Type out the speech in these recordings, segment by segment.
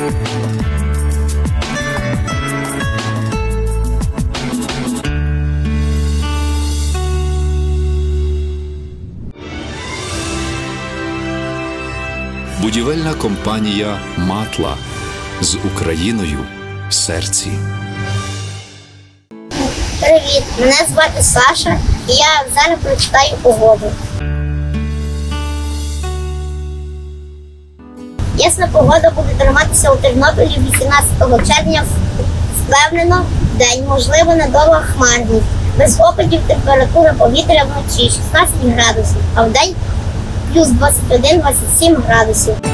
Будівельна компанія Матла з Україною в серці. Привіт, мене звати Саша, я зараз прочитаю погоду. Ясна погода буде триматися у Тернополі 18 червня. Впевнено, день, можливо, надовго хмарний. Без опадів температура повітря вночі 16 градусів, а в день плюс 21-27 градусів.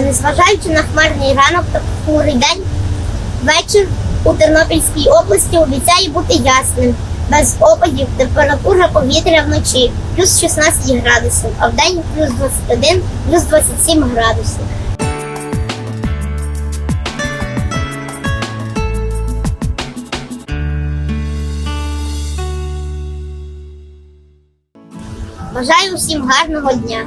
Незважаючи на хмарний ранок та хмурий день, вечір у Тернопільській області обіцяє бути ясним. Без опадів температура повітря вночі плюс 16 градусів, а вдень плюс 21, плюс 27 градусів. Бажаю всім гарного дня!